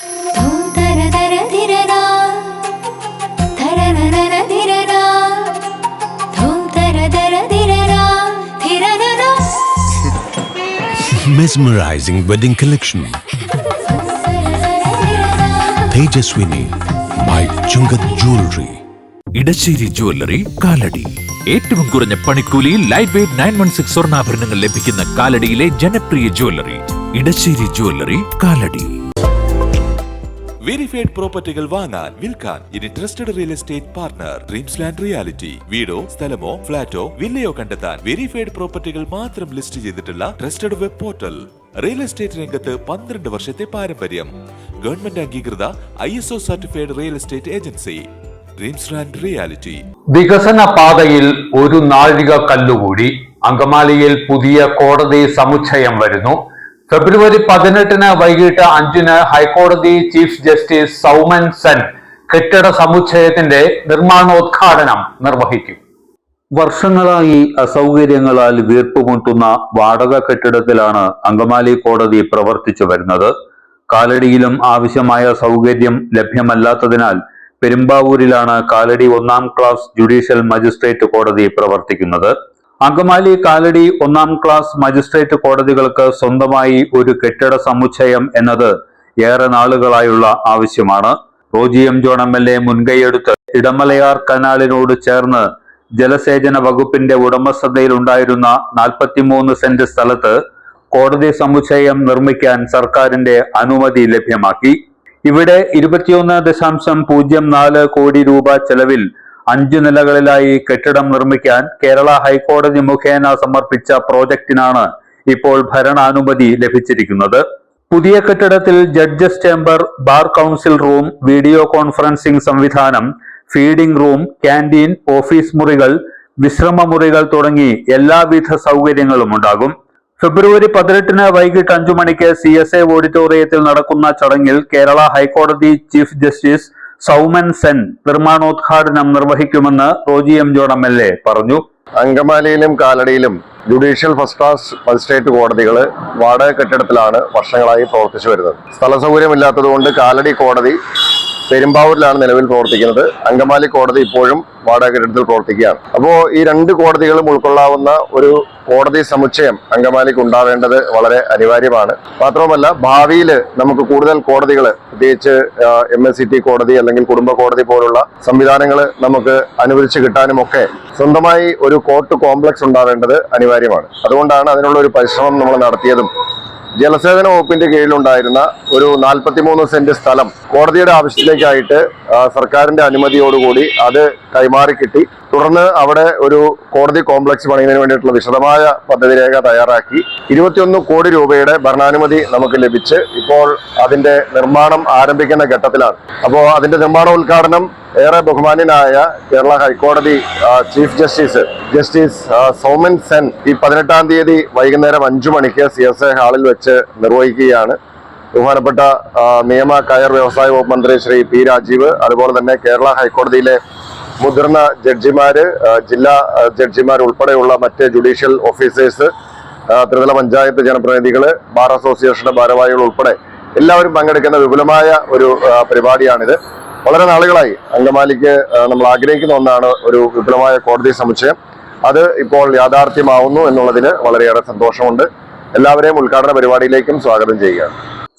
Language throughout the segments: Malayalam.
Mesmerizing wedding collection. Tejaswini by Chungat Jewelry. Edassery jewellery Kalady. ഏറ്റവും കുറഞ്ഞ പണിക്കൂലിയിൽ light weight nine one six സ്വർണാഭരണങ്ങൾ ലഭിക്കുന്ന കാലടിയിലെ ജനപ്രിയ jewellery Edassery jewellery Kalady. Verified പ്രോപ്പർട്ടികൾ വാങ്ങാൻ വിൽക്കാൻ ഇനി trusted real estate partner dreams land reality വീടോ സ്ഥലമോ ഫ്ളാറ്റോ വില്ലയോ കണ്ടെത്താൻ വെരിഫൈഡ് പ്രോപ്പർട്ടികൾ മാത്രം ലിസ്റ്റ് ചെയ്തിട്ടുള്ള trusted web portal real estate രംഗത്ത് പന്ത്രണ്ട് വർഷത്തെ പാരമ്പര്യം. ഗവൺമെന്റ് അംഗീകൃത I S O certified real estate agency dreams land reality വികസന പാതയിൽ ഒരു നാഴിക കല്ലുകൂടി അങ്കമാലിയിൽ പുതിയ കോടതി സമുച്ചയം വരുന്നു. ഫെബ്രുവരി പതിനെട്ടിന് വൈകിട്ട് അഞ്ചിന് ഹൈക്കോടതി ചീഫ് ജസ്റ്റിസ് സൗമൻ സെൻ കെട്ടിട സമുച്ചയത്തിന്റെ നിർമ്മാണോദ്ഘാടനം നിർവഹിക്കും. വർഷങ്ങളായി അസൗകര്യങ്ങളാൽ വീർപ്പുമുട്ടുന്ന വാടക കെട്ടിടത്തിലാണ് അങ്കമാലി കോടതി പ്രവർത്തിച്ചു വരുന്നത്. കാലടിയിലും ആവശ്യമായ സൗകര്യം ലഭ്യമല്ലാത്തതിനാൽ പെരുമ്പാവൂരിലാണ് കാലടി ഒന്നാം ക്ലാസ് ജുഡീഷ്യൽ മജിസ്ട്രേറ്റ് കോടതി പ്രവർത്തിക്കുന്നത്. അങ്കമാലി കാലടി ഒന്നാം ക്ലാസ് മജിസ്ട്രേറ്റ് കോടതികൾക്ക് സ്വന്തമായി ഒരു കെട്ടിട സമുച്ചയം എന്നത് ഏറെ നാളുകളായുള്ള ആവശ്യമാണ്. Roji M John M L A മുൻകൈയെടുത്ത് ഇടമലയാർ കനാലിനോട് ചേർന്ന് ജലസേചന വകുപ്പിന്റെ ഉടമസ്ഥതയിലുണ്ടായിരുന്ന നാൽപ്പത്തിമൂന്ന് സെന്റ് സ്ഥലത്ത് കോടതി സമുച്ചയം നിർമ്മിക്കാൻ സർക്കാരിന്റെ അനുമതി ലഭ്യമാക്കി. ഇവിടെ ഇരുപത്തിയൊന്ന് ദശാംശം പൂജ്യം നാല് കോടി രൂപ ചെലവിൽ അഞ്ചു നിലകളിലായി കെട്ടിടം നിർമ്മിക്കാൻ കേരള ഹൈക്കോടതി മുഖേന സമർപ്പിച്ച പ്രോജക്റ്റിനാണ് ഇപ്പോൾ ഭരണാനുമതി ലഭിച്ചിരിക്കുന്നത്. പുതിയ കെട്ടിടത്തിൽ judges chamber bar council room video conferencing സംവിധാനം ഫീഡിംഗ് റൂം ക്യാന്റീൻ ഓഫീസ് മുറികൾ വിശ്രമ മുറികൾ തുടങ്ങി എല്ലാവിധ സൗകര്യങ്ങളും ഉണ്ടാകും. ഫെബ്രുവരി പതിനെട്ടിന് വൈകിട്ട് അഞ്ചു മണിക്ക് സി എസ് എ ഓഡിറ്റോറിയത്തിൽ നടക്കുന്ന ചടങ്ങിൽ കേരള ഹൈക്കോടതി ചീഫ് ജസ്റ്റിസ് സൗമൻ സെൻ നിർമ്മാണോദ്ഘാടനം നിർവഹിക്കുമെന്ന് Roji M John M L A പറഞ്ഞു. അങ്കമാലിയിലും കാലടിയിലും ജുഡീഷ്യൽ ഫസ്റ്റ് ക്ലാസ് മജിസ്ട്രേറ്റ് കോടതികൾ വാടക കെട്ടിടത്തിലാണ് വർഷങ്ങളായി പ്രവർത്തിച്ചു വരുന്നത്. സ്ഥല സൗകര്യമില്ലാത്തതുകൊണ്ട് കാലടി കോടതി പെരുമ്പാവൂരിലാണ് നിലവിൽ പ്രവർത്തിക്കുന്നത്. അങ്കമാലി കോടതി ഇപ്പോഴും വാടക കെട്ടിടത്തിൽ പ്രവർത്തിക്കുകയാണ്. അപ്പോൾ ഈ രണ്ട് കോടതികളും ഉൾക്കൊള്ളാവുന്ന ഒരു കോടതി സമുച്ചയം അങ്കമാലിക്ക് ഉണ്ടാവേണ്ടത് വളരെ അനിവാര്യമാണ്. മാത്രവുമല്ല ഭാവിയിൽ നമുക്ക് കൂടുതൽ കോടതികൾ പ്രത്യേകിച്ച് എം എസ് സി ടി കോടതി അല്ലെങ്കിൽ കുടുംബ കോടതി പോലുള്ള സംവിധാനങ്ങൾ നമുക്ക് അനുവദിച്ച് കിട്ടാനുമൊക്കെ സ്വന്തമായി ഒരു കോർട്ട് കോംപ്ലക്സ് ഉണ്ടാവേണ്ടത് അനിവാര്യമാണ്. അതുകൊണ്ടാണ് അതിനുള്ള ഒരു പരിശ്രമം നമ്മൾ നടത്തിയതും ജലസേചന വകുപ്പിന്റെ കീഴിലുണ്ടായിരുന്ന ഒരു നാൽപ്പത്തിമൂന്ന് സെന്റ് സ്ഥലം കോടതിയുടെ ആവശ്യത്തിലേക്കായിട്ട് സർക്കാരിന്റെ അനുമതിയോടുകൂടി അത് കൈമാറി കിട്ടി. തുടർന്ന് അവിടെ ഒരു കോടതി കോംപ്ലക്സ് പണിയുന്നതിന് വേണ്ടിയിട്ടുള്ള വിശദമായ പദ്ധതി രേഖ തയ്യാറാക്കി. ഇരുപത്തിയൊന്ന് കോടി രൂപയുടെ ഭരണാനുമതി നമുക്ക് ലഭിച്ച് ഇപ്പോൾ അതിന്റെ നിർമ്മാണം ആരംഭിക്കുന്ന ഘട്ടത്തിലാണ്. അപ്പോൾ അതിന്റെ നിർമ്മാണോദ്ഘാടനം ഏറെ ബഹുമാന്യനായ കേരള ഹൈക്കോടതി chief justice justice Soumen Sen ഈ പതിനെട്ടാം തീയതി വൈകുന്നേരം അഞ്ചു മണിക്ക് സി എസ് എ ഹാളിൽ വെച്ച് നിർവഹിക്കുകയാണ്. ബഹുമാനപ്പെട്ട നിയമ കയർ വ്യവസായ വകുപ്പ് മന്ത്രി ശ്രീ പി രാജീവ് അതുപോലെ തന്നെ കേരള ഹൈക്കോടതിയിലെ മുതിർന്ന ജഡ്ജിമാര് ജില്ലാ ജഡ്ജിമാർ ഉൾപ്പെടെയുള്ള മറ്റ് ജുഡീഷ്യൽ ഓഫീസേഴ്സ് ത്രിതല പഞ്ചായത്ത് ജനപ്രതിനിധികൾ ബാർ അസോസിയേഷന്റെ ഭാരവാഹികൾ ഉൾപ്പെടെ എല്ലാവരും പങ്കെടുക്കുന്ന വിപുലമായ ഒരു പരിപാടിയാണിത്. വളരെ നാളുകളായി അങ്കമാലിക്ക് നമ്മൾ ആഗ്രഹിക്കുന്ന ഒന്നാണ് ഒരു വിപുലമായ കോടതി സമുച്ചയം. അത് ഇപ്പോൾ യാഥാർത്ഥ്യമാവുന്നു എന്നുള്ളതിന് വളരെയേറെ സന്തോഷമുണ്ട്. എല്ലാവരെയും ഉദ്ഘാടന പരിപാടിയിലേക്കും സ്വാഗതം ചെയ്യുകയാണ്.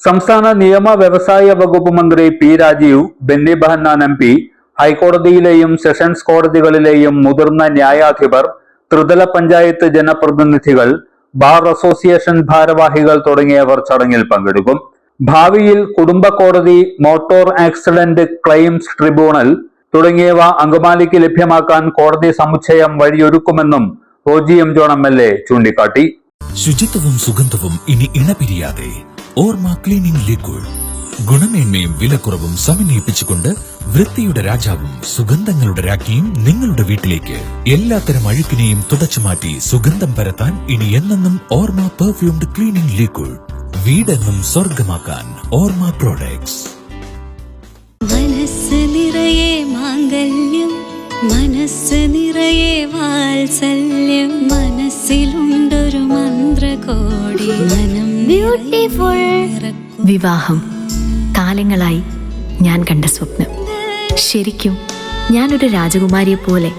സംസ്ഥാന നിയമ വ്യവസായ വകുപ്പ് മന്ത്രി P Rajeev Benny Behanan M P ഹൈക്കോടതിയിലെയും sessions കോടതികളിലെയും മുതിർന്ന ന്യായാധിപർ ത്രിതല പഞ്ചായത്ത് ജനപ്രതിനിധികൾ ബാർ അസോസിയേഷൻ ഭാരവാഹികൾ തുടങ്ങിയവർ ചടങ്ങിൽ പങ്കെടുക്കും. ഭാവിയിൽ കുടുംബ കോടതി മോട്ടോർ ആക്സിഡന്റ് ക്ലെയിംസ് ട്രിബ്യൂണൽ തുടങ്ങിയവ അങ്കമാലിക്ക് ലഭ്യമാക്കാൻ കോടതി സമുച്ചയം വഴിയൊരുക്കുമെന്നും Roji M John M L A ചൂണ്ടിക്കാട്ടി. ശുചിത്വവും സുഗന്ധവും ഇനി ഇണപിരിയാതെ. ഓർമ്മ ക്ലീനിംഗ് ലിക്വിഡ്. ഗുണമേന്മയും വിലക്കുറവും സമന്വയിപ്പിച്ചുകൊണ്ട് വൃത്തിയുടെ രാജാവും സുഗന്ധങ്ങളുടെ രാജ്ഞിയും നിങ്ങളുടെ വീട്ടിലേക്ക് എല്ലാത്തരം അഴുക്കിനെയും തുടച്ചുമാറ്റി സുഗന്ധം പരത്താൻ ഇനി എന്നെന്നും ഓർമ്മ പെർഫ്യൂംഡ് ക്ലീനിംഗ് ലിക്വിഡ് വീടെന്നും സ്വർഗമാക്കാൻ ഓർമ്മ പ്രോഡക്ട്സ് മനസ്സ് നിറയെ മാംഗല്യം മനസ്സ് നിറയെ വാത്സല്യം മനസ്സിലുണ്ടൊരു മന്ത്രകോടി. മനം ബ്യൂട്ടിഫുൾ വിവാഹം. കാലങ്ങളായി ഞാൻ കണ്ട സ്വപ്നം. ശരിക്കും ഞാനൊരു രാജകുമാരിയെ പോലെ.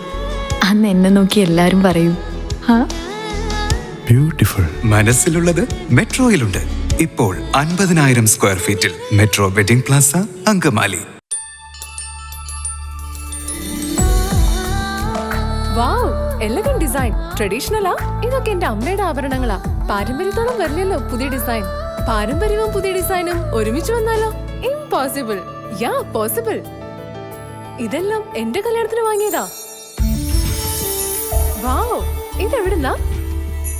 അന്ന് എന്നെ നോക്കി എല്ലാവരും പറയും ബ്യൂട്ടിഫുൾ മനസ്സിലുള്ളത് മെട്രോയിലുണ്ട്. ഇപ്പോൾ അൻപതിനായിരം സ്ക്വയർ ഫീറ്റിൽ metro wedding plaza Angamaly. Wow elegant design. ട്രഡീഷണലാ ഇതൊക്കെ എന്റെ അമ്മയുടെ ആഭരണങ്ങളാ. പാരമ്പര്യത്തോളം വരില്ലല്ലോ പുതിയ ഡിസൈൻ. പാരമ്പര്യവും പുതിയ ഡിസൈനും ഒരുമിച്ച് വന്നാലോ? ഇംപോസിബിൾ യാ പോസിബിൾ ഇതെല്ലാം എന്റെ കല്യാണത്തിന് വാങ്ങിയതാ. വാവ് ഇതെവിടുന്നാ?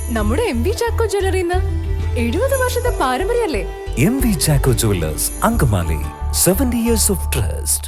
നമ്മുടെ എം വി ചാക്കോ ജ്വല്ലറിന്ന് എഴുപത് വർഷത്തെ പാരമ്പര്യല്ലേ M V Chacko jewellers Angamaly seventy years of trust